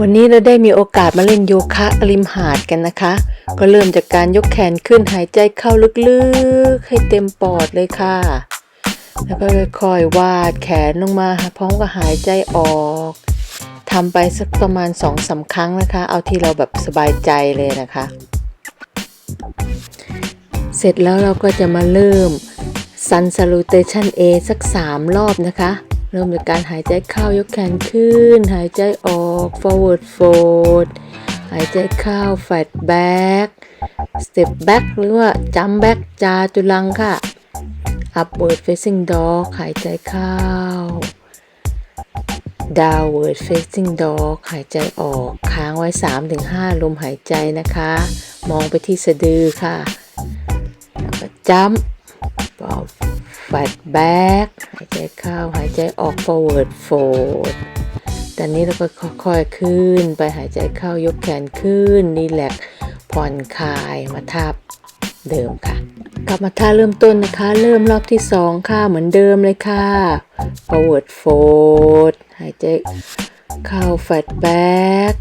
วันนี้เราได้มีโอกาสมาเล่นโยคะริมหาดกันนะคะ ก็เริ่มจากการยกแขนขึ้นหายใจเข้าลึกๆ ให้เต็มปอดเลยค่ะ แล้วก็ค่อยๆวาดแขนลงมาพร้อมกับหายใจออกทำไปสักประมาณ2อสาครั้งนะคะ เอาที่เราแบบสบายใจเลยนะคะ เสร็จแล้วเราก็จะมาเริ่ม Sun Salutation A สัก 3 รอบนะคะ ริ่มจากการหายใจเข้ายกแขนขึ้น หายใจออก forward fold หายใจเข้า flat back step back หรือว่า jump back จาตุลังค่ะ upward facing dog หายใจเข้า downward facing dog หายใจออกค้างไว้ 3-5 ลมหายใจนะคะ มองไปที่สะดือค่ะ แล้วก็ jump ก็ flat back หายใจเข้าหายใจออก forward fold ตอนนี้เราก็ค่อยๆขึ้นไปหายใจเข้ายกแขนขึ้นรีแลกผ่อนคลายมาทับเดิมค่ะ กลับมาท่าเริ่มต้นนะคะ เริ่มรอบที่2ค่ะเหมือนเดิมเลยค่ะ forward fold หายใจเข้า flat back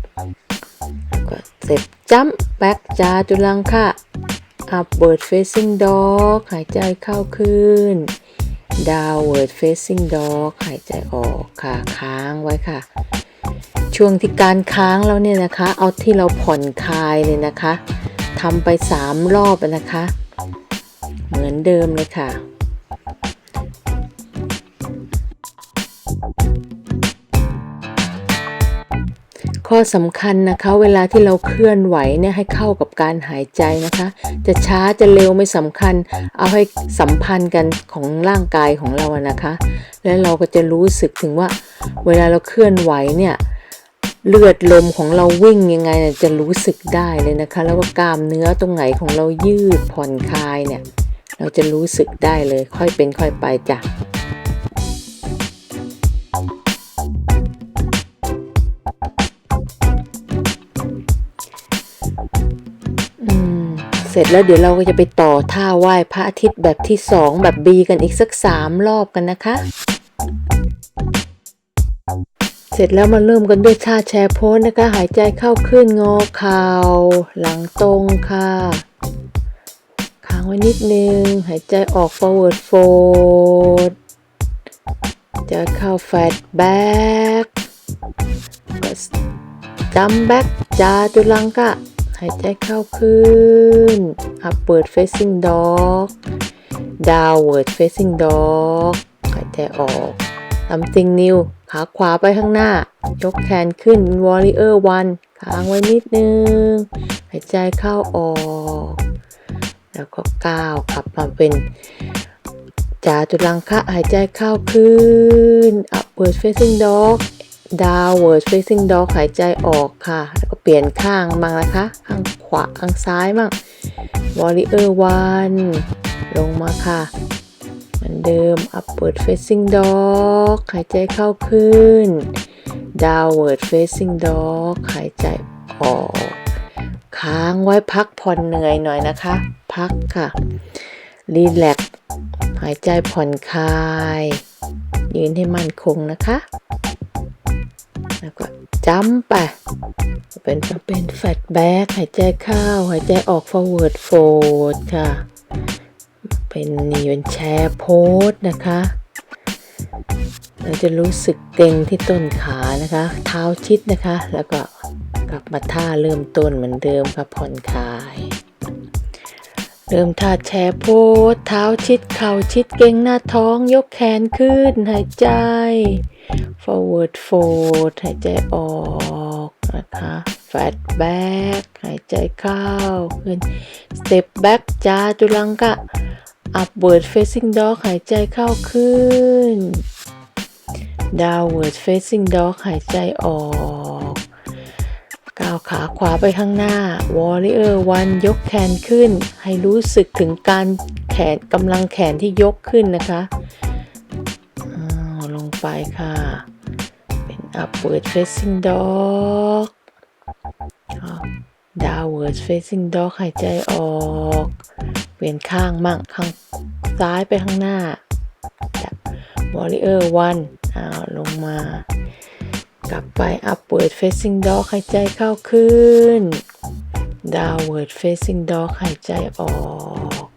แล้วก็เสร็จ jump back จาจุลังค่ะ upward facing dog หายใจเข้าขึ้น downward facing dog หายใจออกค่ะค้างไว้ค่ะ ช่วงที่การค้างแล้วเนี่ยนะคะ เอาที่เราผ่อนคลายเลยนะคะทำไป 3 รอบนะคะ เหมือนเดิมเลยค่ะ ข้อสำคัญนะคะ เวลาที่เราเคลื่อนไหวเนี่ยให้เข้ากับการหายใจนะคะ จะช้าจะเร็วไม่สำคัญ เอาให้สัมพันธ์กันของร่างกายของเรานะคะ แล้วเราก็จะรู้สึกถึงว่า เวลาเราเคลื่อนไหวเนี่ยเลือดลมของเราวิ่งยังไงเนี่ยจะรู้สึกได้เลยนะคะ แล้วก็กล้ามเนื้อตรงไหนของเรายืดผ่อนคลายเนี่ย เราจะรู้สึกได้เลยค่อยเป็นค่อยไปจ้ะ เสร็จแล้วเดี๋ยวเราก็จะไปต่อท่าไหว้พระอาทิตย์แบบที่สองแบบบีกันอีกสักสามรอบกันนะคะ เสร็จแล้วมาเริ่มกันด้วยท่าแชร์โพสนะคะ หายใจเข้าขึ้นงอเข่าหลังตรงค่ะค้างไว้นิดนึง หายใจออก forward fold จะเข้า flat back ก็ jump back จาตุลังกะ หายใจเข้าขึ้น upward facing dog downward facing dog หายใจออก something new ขาขวาไปข้างหน้า ยกแขนขึ้น warrior one ค้างไว้นิดนึง หายใจเข้าออก แล้วก็ก้าวกลับมาเป็นจาตุลังคะหายใจเข้าขึ้น upward facing dog downward facing dog หายใจออกค่ะ แล้วก็เปลี่ยนข้างบ้างนะคะ ข้างขวา ข้างซ้ายบ้าง warrior one ลงมาค่ะ เหมือนเดิม upward facing dog หายใจเข้าขึ้น downward facing dog หายใจออก ค้างไว้พักผ่อนเหนื่อยหน่อยนะคะ พักค่ะรีแลกหายใจผ่อนคลาย ยืนให้มั่นคงนะคะ แล้วก็จัมไป เป็นเป็นแฟตแบ็กหายใจเข้า หายใจออก forward fold ค่ะ เป็นนี่เป็นแชร์โพสนะคะ เราจะรู้สึกเกร็งที่ต้นขานะคะ เท้าชิดนะคะ แล้วก็กลับมาท่าเริ่มต้นเหมือนเดิมค่ะผ่อนคลายเริ่มท่าแชร์โพสเท้าชิดเข่าชิดเกร็งหน้าท้องยกแขนขึ้นหายใจ forward fold หายใจออกนะคะ flat back หายใจเข้าขึ้น step back จาตุลังกะ upward facing dog หายใจเข้าขึ้น downward facing dog หายใจออกก้าวขาขวาไปข้างหน้า warrior one ยกแขนขึ้น ให้รู้สึกถึงการแขนกำลังแขนที่ยกขึ้นนะคะ ไปค่ะ เป็น upward facing dog downward facing dog หายใจออก เปลี่ยนข้างมั่งข้างซ้ายไปข้างหน้า warrior one อ้าวลงมา กลับไป upward facing dog หายใจเข้าขึ้น downward facing dog หายใจออก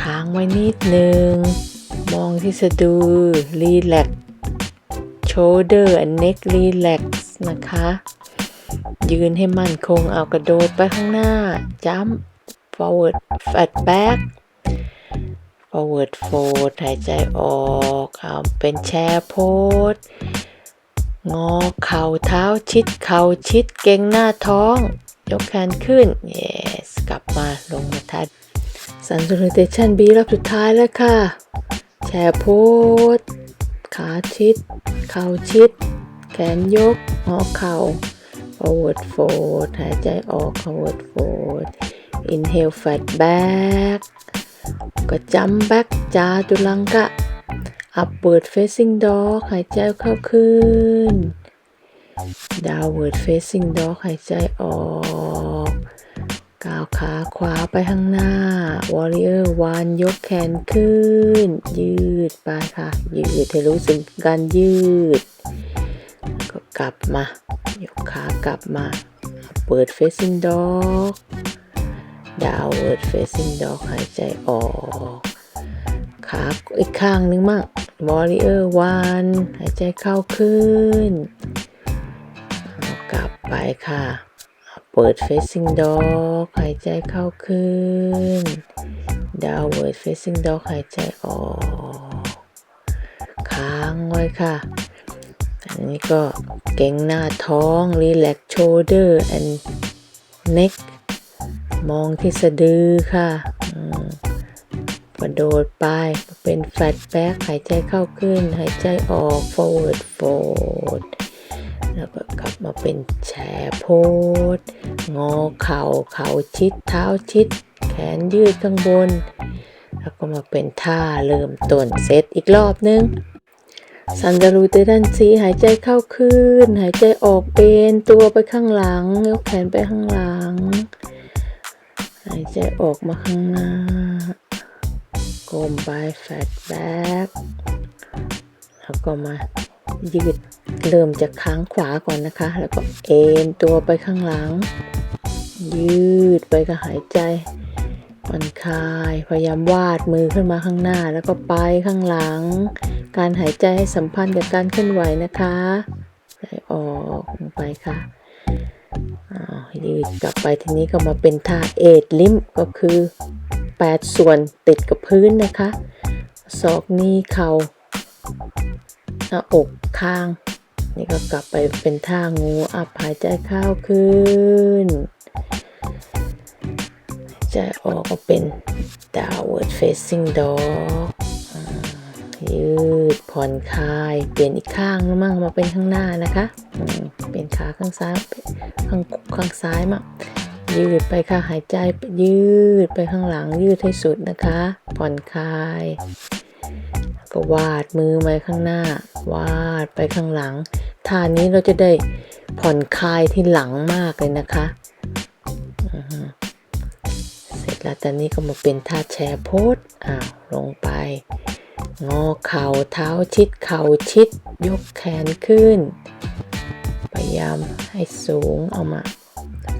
ค้างไว้นิดนึง มองที่สะดือ relax shoulder and neck relax นะคะ ยืนให้มั่นคงเอากระโดดไปข้างหน้า jump forward flat back forward fold หายใจออกเอาเป็นแชร์โพสงอเข่าเท้าชิดเข่าชิดเก่งหน้าท้อง ยกแขนขึ้น yes กลับมาลงมาทัดสันสุนิเตชันบีรอบสุดท้ายแล้วค่ะ แชร์โพสขาชิด เข่าชิด แขนยกงอเข่า forward fold หายใจออก forward fold inhale fat back ก็จำ back จาตุลังกะ upward facing dog หายใจเข้าขึ้น downward facing dog หายใจออก ก้าวขาขวาไปข้างหน้า warrior one ยกแขนขึ้น ยืดไปค่ะ ยืดให้รู้สึกการยืด ก็กลับมา ยกขากลับมา upward facing dog downward facing dog หายใจออก ขาอีกข้างนึงมั่ง warrior one หายใจเข้าขึ้น กลับไปค่ะ upward facing dog หายใจเข้าขึ้น downward facing dog หายใจออก ค้างไว้ค่ะ อันนี้ก็เก่งหน้าท้อง relax shoulder and neck มองที่สะดือค่ะกระโดดไปเป็น flat back หายใจเข้าขึ้น หายใจออก forward fold แล้วก็กลับมาเป็นแชร์โพสงอเข่าเข่าชิดเท้าชิด แขนยืดข้างบน แล้วก็มาเป็นท่าเริ่มต้นเซตอีกรอบนึงสันดารูเตดันซีหายใจเข้าขึ้น หายใจออกเบนตัวไปข้างหลัง ยกแขนไปข้างหลัง หายใจออกมาข้างหน้าก้มไปแฟตแบ็กแล้วก็มา ยืดเริ่มจากค้างขวาก่อนนะคะ แล้วก็เอ็นตัวไปข้างหลัง ยืดไปกับหายใจผ่อนคลายพยายามวาดมือขึ้นมาข้างหน้า แล้วก็ไปข้างหลัง การหายใจให้สัมพันธ์กับการเคลื่อนไหวนะคะไหลออกลงไปค่ะอ้าวยืดกลับไปทีนี้ก็มาเป็นท่าเอ็ดลิมก็คือ 8 ส่วนติดกับพื้นนะคะ ศอกนี้เข่า หน้าอกข้าง นี่ก็กลับไปเป็นท่างูอับหายใจเข้าขึ้นหายใจออกก็เป็น downward facing dog ยืดผ่อนคลาย เปลี่ยนอีกข้างมั่งมาเป็นข้างหน้านะคะ เปลี่ยนขาข้างซ้ายข้างข้างซ้ายมั่งยืดไปค่ะหายใจยืดไปข้างหลังยืดให้สุดนะคะ ผ่อนคลาย ก็วาดมือไปข้างหน้า วาดไปข้างหลังท่านี้เราจะได้ผ่อนคลายที่หลังมากเลยนะคะ เสร็จแล้วตอนนี้ก็มาเป็นท่าแชร์โพสอ้าวลงไป งอเข่าเท้าชิดเข่าชิด ยกแขนขึ้น พยายามให้สูงเอามา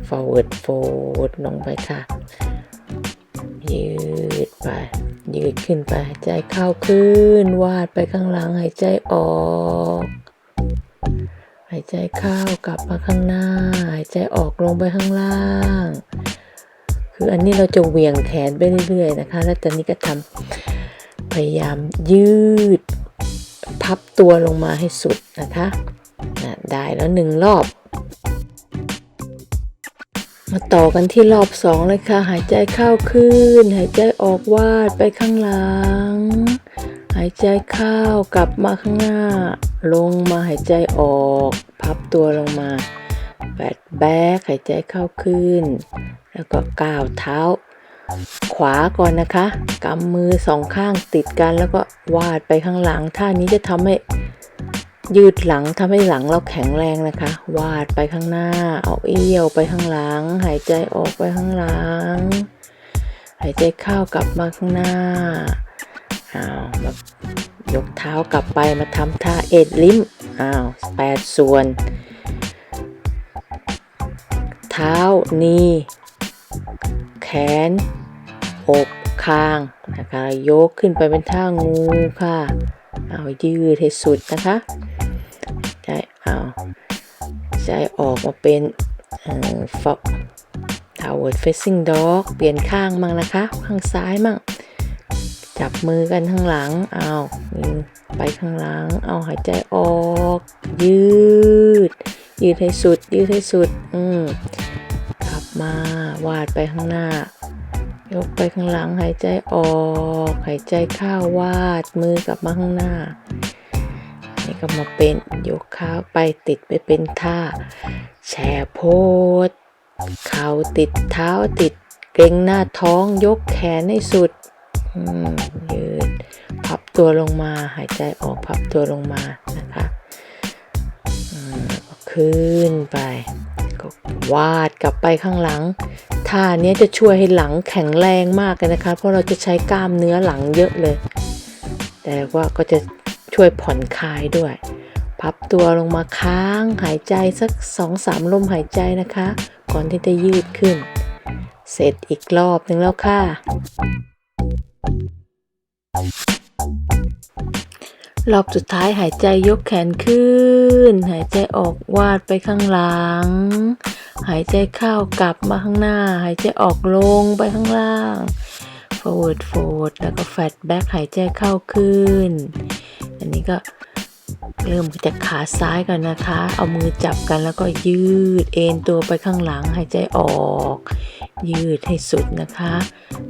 forward fold ลงไปค่ะ ยืดไป ยืดขึ้นไปหายใจเข้าขึ้น วาดไปข้างหลังหายใจออกหายใจเข้ากลับมาข้างหน้า หายใจออกลงไปข้างล่าง คืออันนี้เราจะเหวี่ยงแขนไปเรื่อยๆนะคะ แล้วตอนนี้ก็ทำพยายามยืด พับตัวลงมาให้สุดนะคะนะได้แล้วหนึ่งรอบ มาต่อกันที่รอบสองเลยค่ะ หายใจเข้าขึ้น หายใจออกวาดไปข้างหลัง หายใจเข้ากลับมาข้างหน้า ลงมาหายใจออก พับตัวลงมาแบดแบกหายใจเข้าขึ้น แล้วก็ก้าวเท้า ขวาก่อนนะคะกำมือสองข้างติดกันแล้วก็วาดไปข้างหลังท่านี้จะทำให้ ยืดหลังทำให้หลังเราแข็งแรงนะคะ วาดไปข้างหน้า เอาเอี้ยวไปข้างหลัง หายใจออกไปข้างหลัง หายใจเข้ากลับมาข้างหน้าอ้าวแบบยกเท้ากลับไปมาทำท่าเอ็ดลิ้มอ้าวแปดส่วน เท้านีแขน อกคางนะคะยกขึ้นไปเป็นท่างูค่ะ เอายืดให้สุดนะคะใจเอาใจออกมาเป็นเอ่อ fo- downward facing dog เปลี่ยนข้างมั่งนะคะ ข้างซ้ายมั่ง จับมือกันข้างหลัง เอาไปข้างหลัง เอาหายใจออก ยืด ยืดให้สุด ยืดให้สุด อืมกลับมาวาดไปข้างหน้า ยกไปข้างหลังหายใจออก หายใจเข้าวาดมือกลับมาข้างหน้า นี่ก็มาเป็นยกขาไปติดไปเป็นท่า แช่โพดเข่าติดเท้าติดเกร็งหน้าท้องยกแขนให้สุดยืดพับตัวลงมาหายใจออกพับตัวลงมานะคะอืมแล้วก็ขึ้นไป ก็วาดกลับไปข้างหลังท่าเนี้ยจะช่วยให้หลังแข็งแรงมากเลยนะคะ เพราะเราจะใช้กล้ามเนื้อหลังเยอะเลย แต่ว่าก็จะช่วยผ่อนคลายด้วย พับตัวลงมาค้างหายใจสักสองสามลมหายใจนะคะ ก่อนที่จะยืดขึ้น เสร็จอีกรอบหนึ่งแล้วค่ะ รอบสุดท้ายหายใจยกแขนขึ้น หายใจออกวาดไปข้างหลัง หายใจเข้ากลับมาข้างหน้า หายใจออกลงไปข้างล่าง forward forward แล้วก็ flat back หายใจเข้าขึ้น อันนี้ก็เริ่มจากขาซ้ายก่อนนะคะ เอามือจับกันแล้วก็ยืดเอ็นตัวไปข้างหลัง หายใจออก ยืดให้สุดนะคะ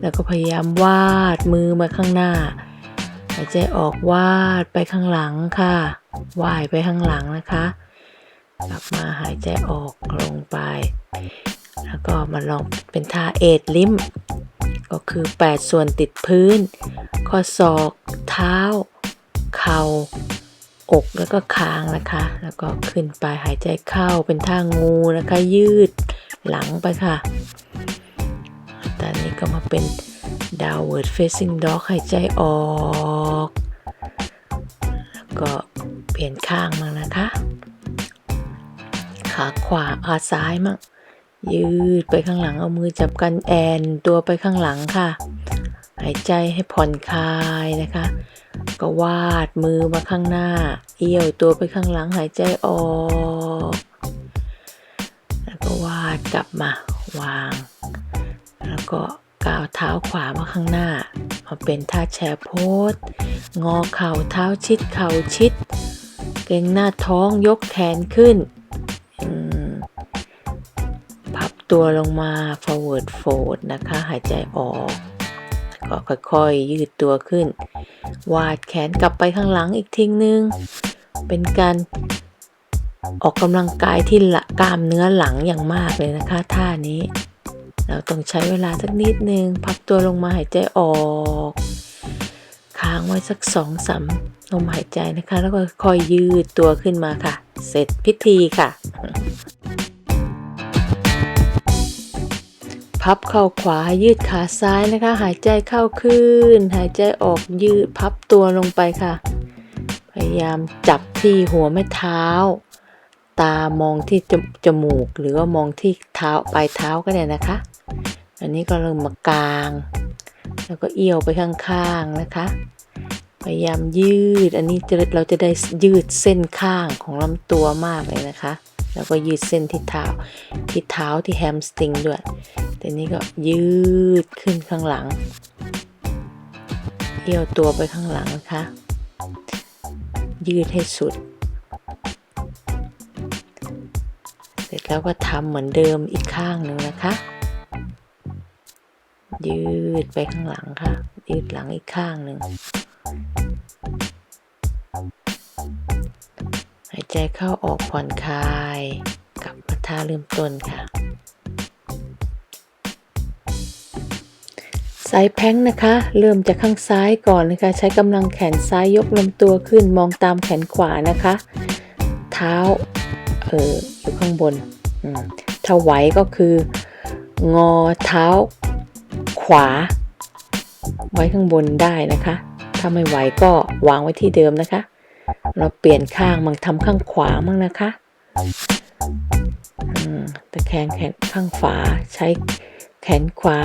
แล้วก็พยายามวาดมือมาข้างหน้า หายใจออกวาดไปข้างหลังค่ะว่ายไปข้างหลังนะคะ กลับมาหายใจออกลงไป แล้วก็มาลองเป็นท่าเอ็ดลิมก็คือ 8 ส่วนติดพื้น ข้อศอก เท้า เข่า อกแล้วก็คางนะคะ แล้วก็ขึ้นไปหายใจเข้าเป็นท่างูนะคะ ยืดหลังไปค่ะ ตอนนี้ก็มาเป็น downward facing dog หายใจออก แล้วก็เปลี่ยนข้างมั่งนะคะ ขาขวาขาซ้ายมั่งยืดไปข้างหลังเอามือจับกันแอนตัวไปข้างหลังค่ะ หายใจให้ผ่อนคลายนะคะ ก็วาดมือมาข้างหน้า เอี้ยวตัวไปข้างหลังหายใจออกแล้วก็วาดกลับมาวาง แล้วก็ ก้าวเท้าขวามาข้างหน้า มาเป็นท่าแชร์โพสงอเข่าเท้าชิดเข่าชิด เกรงหน้าท้องยกแขนขึ้น พับตัวลงมา forward fold นะคะ หายใจออก ก็ค่อยๆ ยืดตัวขึ้น วาดแขนกลับไปข้างหลังอีกทีนึง เป็นการออกกำลังกายที่ละกล้ามเนื้อหลังอย่างมากเลยนะคะ ท่านี้ เราต้องใช้เวลาสักนิดนึง พับตัวลงมาหายใจออก ค้างไว้สักสองสามลมหายใจนะคะ แล้วก็ค่อยยืดตัวขึ้นมาค่ะ เสร็จพิธีค่ะ พับเข่าขวายืดขาซ้ายนะคะ หายใจเข้าขึ้น หายใจออกยืดพับตัวลงไปค่ะ พยายามจับที่หัวแม่เท้า ตามองที่จจมูก หรือว่ามองที่เท้าปลายเท้าก็ได้นะคะ อันนี้ก็เริ่มมากลาง แล้วก็เอี้ยวไปข้างๆนะคะ พยายามยืด อันนี้เราจะได้ยืดเส้นข้างของลำตัวมากเลยนะคะ แล้วก็ยืดเส้นที่เท้า ที่เท้าที่แฮมสตริงด้วย แต่นี้ก็ยืดขึ้นข้างหลัง เอี้ยวตัวไปข้างหลังนะคะ ยืดให้สุดเสร็จแล้วก็ทำเหมือนเดิมอีกข้างหนึ่งนะคะ ยืดไปข้างหลังค่ะ ยืดหลังอีกข้างหนึ่งหายใจเข้าออกผ่อนคลายกลับมาท่าเริ่มต้นค่ะสายแพ้งนะคะ เริ่มจากข้างซ้ายก่อนนะคะ ใช้กำลังแขนซ้ายยกลำตัวขึ้นมองตามแขนขวานะคะ เท้าเอออยู่ข้างบนถ้าไหวก็คืองอเท้า ขวา ไว้ข้างบนได้นะคะ ถ้าไม่ไหวก็วางไว้ที่เดิมนะคะ เราเปลี่ยนข้างมั่งทำข้างขวามั่งนะคะตะแคงแขนข้างฝาใช้แขนขวา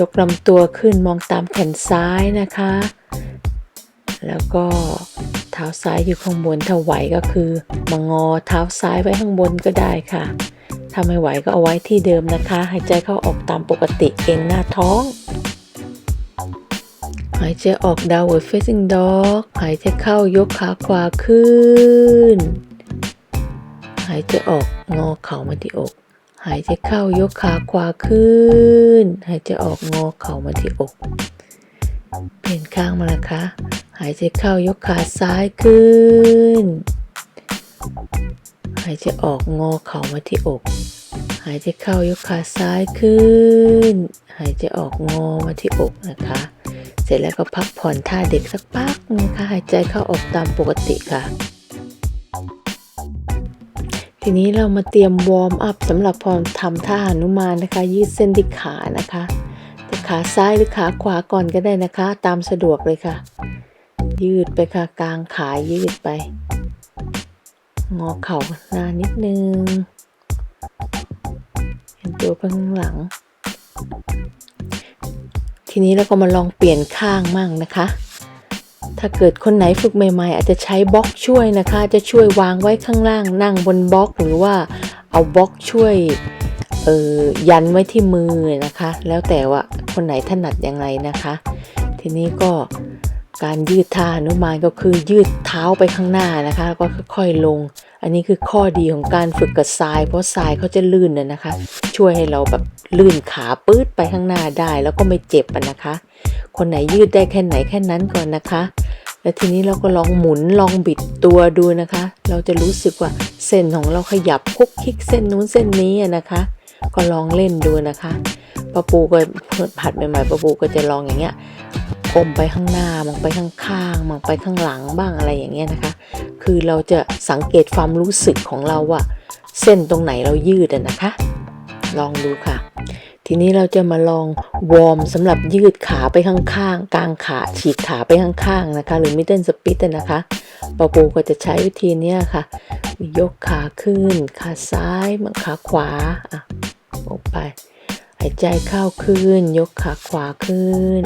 ยกลำตัวขึ้นมองตามแขนซ้ายนะคะ แล้วก็เท้าซ้ายอยู่ข้างบนถ้าไหวก็คือมางอเท้าซ้ายไว้ข้างบนก็ได้ค่ะ ถ้าไม่ไหวก็เอาไว้ที่เดิมนะคะ หายใจเข้าออกตามปกติเก่งหน้าท้อง หายใจออก downward facing dog หายใจเข้ายกขาขวาขึ้น หายใจออกงอเข่ามาที่อก หายใจเข้ายกขาขวาขึ้น หายใจออกงอเข่ามาที่อก เปลี่ยนข้างมานะคะ หายใจเข้ายกขาซ้ายขึ้น หายใจออกงอเข่ามาที่อก หายใจเข้ายกขาซ้ายขึ้น หายใจออกงอมาที่อกนะคะ เสร็จแล้วก็พักผ่อนท่าเด็กสักพักนะคะหายใจเข้าออกตามปกติค่ะ ทีนี้เรามาเตรียมวอร์มอัพสำหรับพอทำท่าหนุมานนะคะ ยืดเส้นที่ขานะคะจะขาซ้ายหรือขาขวาก่อนก็ได้นะคะ ตามสะดวกเลยค่ะ ยืดไปค่ะกลางขายืดไป งอเข่าหน้านิดนึง เห็นตัวข้างหลัง ทีนี้เราก็มาลองเปลี่ยนข้างมั่งนะคะ ถ้าเกิดคนไหนฝึกใหม่ๆ อาจจะใช้บล็อกช่วยนะคะ จะช่วยวางไว้ข้างล่างนั่งบนบล็อกหรือว่าเอาบล็อกช่วยเออยันไว้ที่มือนะคะ แล้วแต่ว่าคนไหนถนัดยังไงนะคะ ทีนี้ก็ การยืดท่าอนุมานก็คือยืดเท้าไปข้างหน้านะคะแล้วก็ค่อยๆลง อันนี้คือข้อดีของการฝึกกับทราย เพราะทรายเขาจะลื่นนะนะคะ ช่วยให้เราแบบลื่นขาปื๊ดไปข้างหน้าได้แล้วก็ไม่เจ็บอะนะคะ คนไหนยืดได้แค่ไหนแค่นั้นก่อนนะคะ แล้วทีนี้เราก็ลองหมุนลองบิดตัวดูนะคะ เราจะรู้สึกว่าเส้นของเราขยับคุกคิกเส้นนู้นเส้นนี้อะนะคะ ก็ลองเล่นดูนะคะป้าปูก็ผัดใหม่ๆป้าปูก็จะลองอย่างเงี้ย ก้มไปข้างหน้ามองไปข้างๆมองไปข้างหลังบ้างอะไรอย่างเงี้ยนะคะ คือเราจะสังเกตความรู้สึกของเราว่าเส้นตรงไหนเรายืดอะนะคะ ลองดูค่ะ ทีนี้เราจะมาลองวอร์มสำหรับยืดขาไปข้างๆกลางขาฉีกขาไปข้างๆนะคะ หรือมิดเดิลสปิตนะคะปาปูก็จะใช้วิธีนี้ค่ะ ยกขาขึ้น ขาซ้ายมาขาขวาอะลงไป หายใจเข้าขึ้น ยกขาขวาขึ้น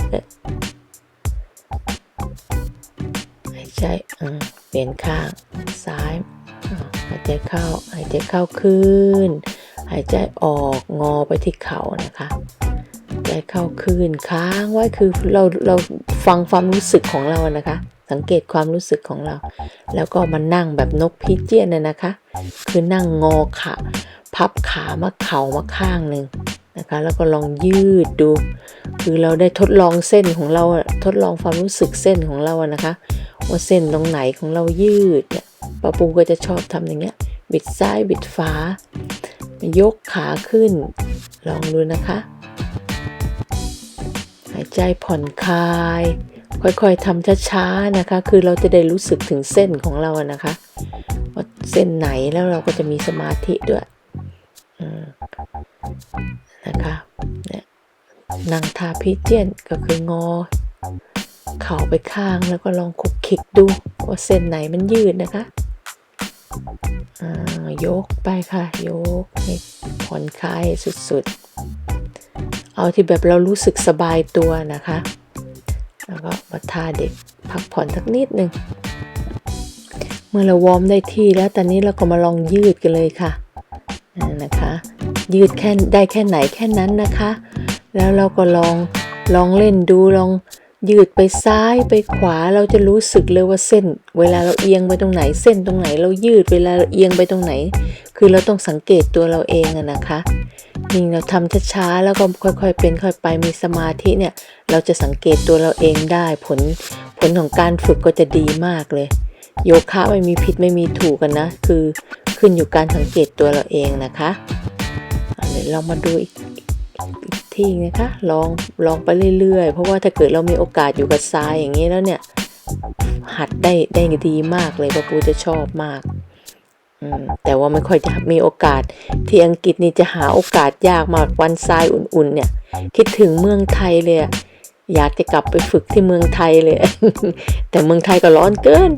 หายใจอืมเปลี่ยนข้างซ้าย หายใจเข้า หายใจเข้าขึ้น หายใจออกงอไปที่เข่านะคะหายใจเข้าขึ้นค้างไว้คือเราเราฟังความรู้สึกของเรานะคะ สังเกตความรู้สึกของเรา แล้วก็มานั่งแบบนกพิเจียนน่ะนะคะ คือนั่งงอขาพับขามาเข่ามาข้างหนึ่ง นะคะ แล้วก็ลองยืดดู คือเราได้ทดลองเส้นของเราอะทดลองความรู้สึกเส้นของเราอะนะคะว่าเส้นตรงไหนของเรายืดเนี่ยปาปูก็จะชอบทำอย่างเงี้ย บิดซ้ายบิดฟ้ายกขาขึ้น ลองดูนะคะ หายใจผ่อนคลาย ค่อยๆทำช้าๆนะคะ คือเราจะได้รู้สึกถึงเส้นของเราอะนะคะว่าเส้นไหนแล้วเราก็จะมีสมาธิด้วยอืม นะคะเนี่ยนั่งทาพิเจียนก็คืองอ เข่าไปข้างแล้วก็ลองคุกคิกดูว่าเส้นไหนมันยืดนะคะยกไปค่ะ ยกให้ผ่อนคลายสุดๆ เอาที่แบบเรารู้สึกสบายตัวนะคะ แล้วก็มาทาเด็กพักผ่อนสักนิดหนึ่งเมื่อเราวอร์มได้ที่แล้วตอนนี้เราก็มาลองยืดกันเลยค่ะนะคะ ยืดแค่ได้แค่ไหนแค่นั้นนะคะ แล้วเราก็ลองลองเล่นดูลองยืดไปซ้ายไปขวาเราจะรู้สึกเลยว่าเส้น เวลาเราเอียงไปตรงไหนเส้นตรงไหน เรายืดเวลาเราเอียงไปตรงไหน คือเราต้องสังเกตตัวเราเองอะนะคะยิ่งเราทำช้าๆแล้วก็ค่อยๆ เป็นค่อยไปมีสมาธิเนี่ย เราจะสังเกตตัวเราเองได้ผลผลของการฝึกก็จะดีมากเลย โยคะไม่มีผิดไม่มีถูกกันนะ คือขึ้นอยู่การสังเกตตัวเราเองนะคะ ดี๋ยวเรามาดูอีกอีกทีนะคะลองลองไปเรื่อยๆ เพราะว่าถ้าเกิดเรามีโอกาสอยู่กับทรายอย่างนี้แล้วเนี่ย หัดได้ได้ดีมากเลยปะปูจะชอบมากแต่ว่าไม่ค่อยจะมีโอกาส ที่อังกฤษนี่จะหาโอกาสยากมากวันทรายอุ่นๆ เนี่ย คิดถึงเมืองไทยเลยอยากจะกลับไปฝึกที่เมืองไทยเลย แต่เมืองไทยก็ร้อนเกิน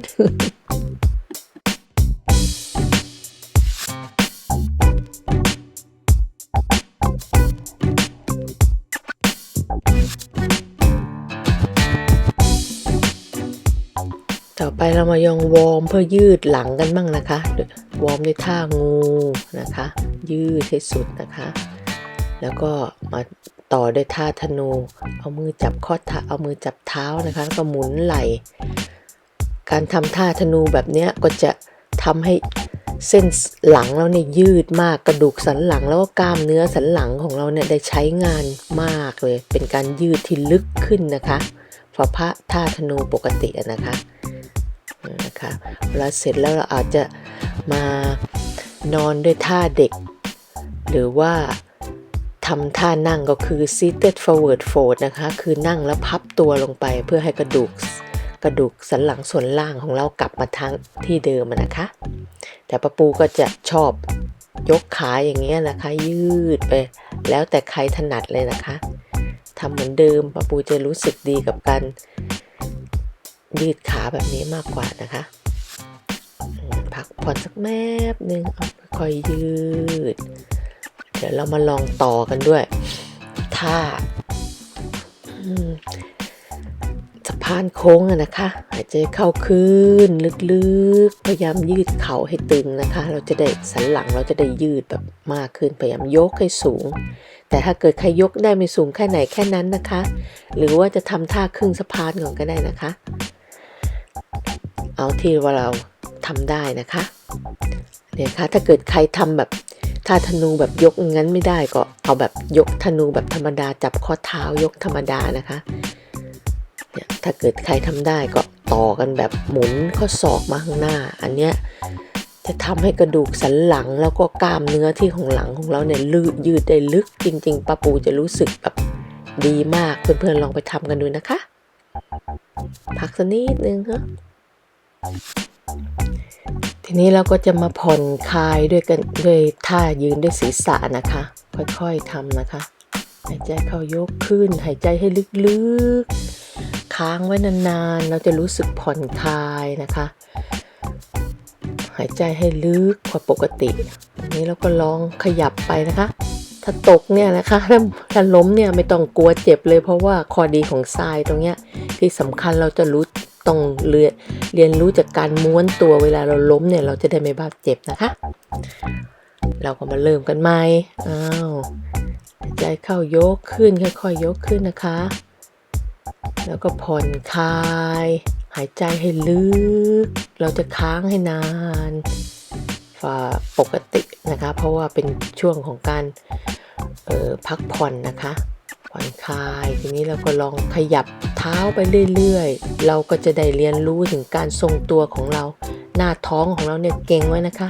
ไปเรามายองวอร์มเพื่อยืดหลังกันบ้างนะคะ วอร์มด้วยท่างูนะคะ ยืดให้สุดนะคะ แล้วก็มาต่อด้วยท่าธนู เอามือจับข้อเท้าเอามือจับเท้านะคะแล้วก็หมุนไหล่ การทำท่าธนูแบบนี้ก็จะทำให้เส้นหลังเราเนี่ยยืดมากกระดูกสันหลังแล้วก็กล้ามเนื้อสันหลังของเราเนี่ยได้ใช้งานมากเลย เป็นการยืดที่ลึกขึ้นนะคะฝาพระท่าธนูปกติอะนะคะ นะคะเวลาเสร็จแล้วเราอาจจะมานอนด้วยท่าเด็ก หรือว่าทำท่านั่งก็คือ seated forward fold นะคะ คือนั่งแล้วพับตัวลงไปเพื่อให้กระดูกกระดูกสันหลังส่วนล่างของเรากลับมาทางที่เดิมนะคะ แต่ปะปูก็จะชอบยกขาอย่างเงี้ยนะคะ ยืดไป แล้วแต่ใครถนัดเลยนะคะทำเหมือนเดิมปะปูจะรู้สึกดีกับการ ยืดขาแบบนี้มากกว่านะคะพักผ่อนสักแมบหนึ่งค่อยยืด เดี๋ยวเรามาลองต่อกันด้วยท่าสะพานโค้งอะนะคะ หายใจเข้าขึ้นลึกๆ พยายามยืดเข่าให้ตึงนะคะ เราจะได้สันหลังเราจะได้ยืดแบบมากขึ้น พยายามยกให้สูง แต่ถ้าเกิดใครยกได้ไม่สูงแค่ไหนแค่นั้นนะคะ หรือว่าจะทำท่าครึ่งสะพานก่อนก็ได้นะคะ เอาที่ว่าเราทำได้นะคะเนี่ยค่ะถ้าเกิดใครทำแบบท่าธนูแบบยกงั้นไม่ได้ก็เอาแบบยกธนูแบบธรรมดาจับข้อเท้ายกธรรมดานะคะเนี่ยถ้าเกิดใครทำได้ก็ต่อกันแบบหมุนข้อศอกมาข้างหน้า อันเนี้ยจะทำให้กระดูกสันหลังแล้วก็กล้ามเนื้อที่ของหลังของเราเนี่ยลืดยืดได้ลึกจริงๆป้าปูจะรู้สึกแบบดีมากเพื่อนๆลองไปทำกันดูนะคะ พักสักนิดนึงค่ะทีนี้เราก็จะมาผ่อนคลายด้วยกันด้วยท่ายืนด้วยศีรษะนะคะ ค่อยๆทำนะคะ หายใจเข้ายกขึ้น หายใจให้ลึกๆ ค้างไว้นานๆ เราจะรู้สึกผ่อนคลายนะคะ หายใจให้ลึกกว่าปกติอันนี้เราก็ลองขยับไปนะคะ ถ้าตกเนี่ยนะคะถ้าถ้าล้มเนี่ยไม่ต้องกลัวเจ็บเลยเพราะว่าข้อดีของทรายตรงเนี้ยที่สำคัญเราจะรู้ต้องเรียนเรียนรู้จากการม้วนตัวเวลาเราล้มเนี่ยเราจะได้ไม่บาดเจ็บนะคะ เราก็มาเริ่มกันใหม่อ้าวใจเข้ายกขึ้นค่อยๆยกขึ้นนะคะ แล้วก็ผ่อนคลาย หายใจให้ลึก เราจะค้างให้นาน ปกตินะคะ เพราะว่าเป็นช่วงของการออพักผ่อนนะคะผ่อนคลายทีนี้เราก็ลองขยับเท้าไปเรื่อยๆ เราก็จะได้เรียนรู้ถึงการทรงตัวของเรา หน้าท้องของเราเนี่ยเก่งไว้นะคะ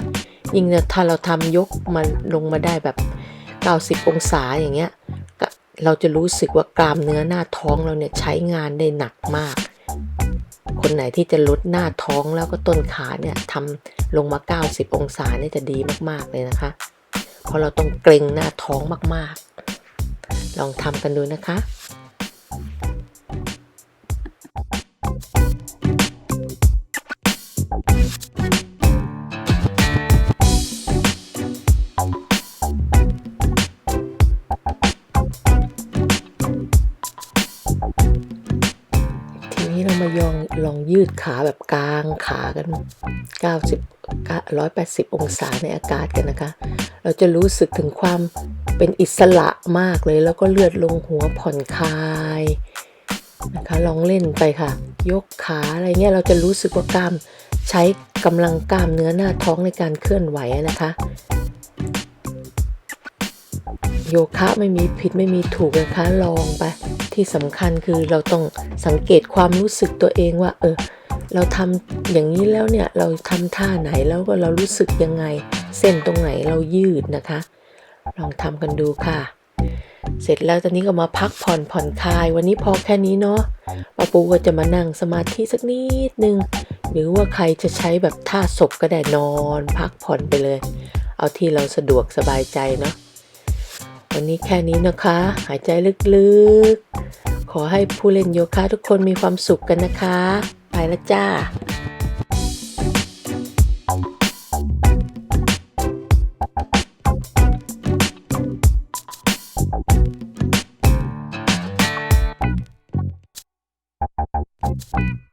ยิ่งถ้าเราทำยกมันลงมาได้แบบ 90 องศาอย่างเงี้ยเราจะรู้สึกว่ากล้ามเนื้อหน้าท้องเราเนี่ยใช้งานได้หนักมาก คนไหนที่จะลดหน้าท้องแล้วก็ต้นขาเนี่ยทำลงมา 90 องศาเนี่ยจะดีมากๆเลยนะคะ เพราะเราต้องเกรงหน้าท้องมากๆ ลองทำกันดูนะคะ ยืดขาแบบกลางขากัน 90 180 องศาในอากาศกันนะคะ เราจะรู้สึกถึงความเป็นอิสระมากเลย แล้วก็เลือดลงหัวผ่อนคลายนะคะลองเล่นไปค่ะ ยกขาอะไรเงี้ยเราจะรู้สึกว่ากล้ามใช้กำลังกล้ามเนื้อหน้าท้องในการเคลื่อนไหวนะคะ โยคะไม่มีผิดไม่มีถูกนะคะลองไป ที่สำคัญคือเราต้องสังเกตความรู้สึกตัวเองว่า เออ เราทำอย่างนี้แล้วเนี่ย เราทำท่าไหนแล้วก็เรารู้สึกยังไง เส้นตรงไหนเรายืดนะคะ ลองทำกันดูค่ะ เสร็จแล้วตอนนี้ก็มาพักผ่อนผ่อนคลาย วันนี้พอแค่นี้เนาะป้าปูก็จะมานั่งสมาธิสักนิดนึงหรือว่าใครจะใช้แบบท่าศพก็ได้นอน พักผ่อนไปเลย เอาที่เราสะดวกสบายใจเนาะ วันนี้แค่นี้นะคะ หายใจลึกๆ ขอให้ผู้เล่นโยคะทุกคนมีความสุขกันนะคะ ไปละจ้าうん。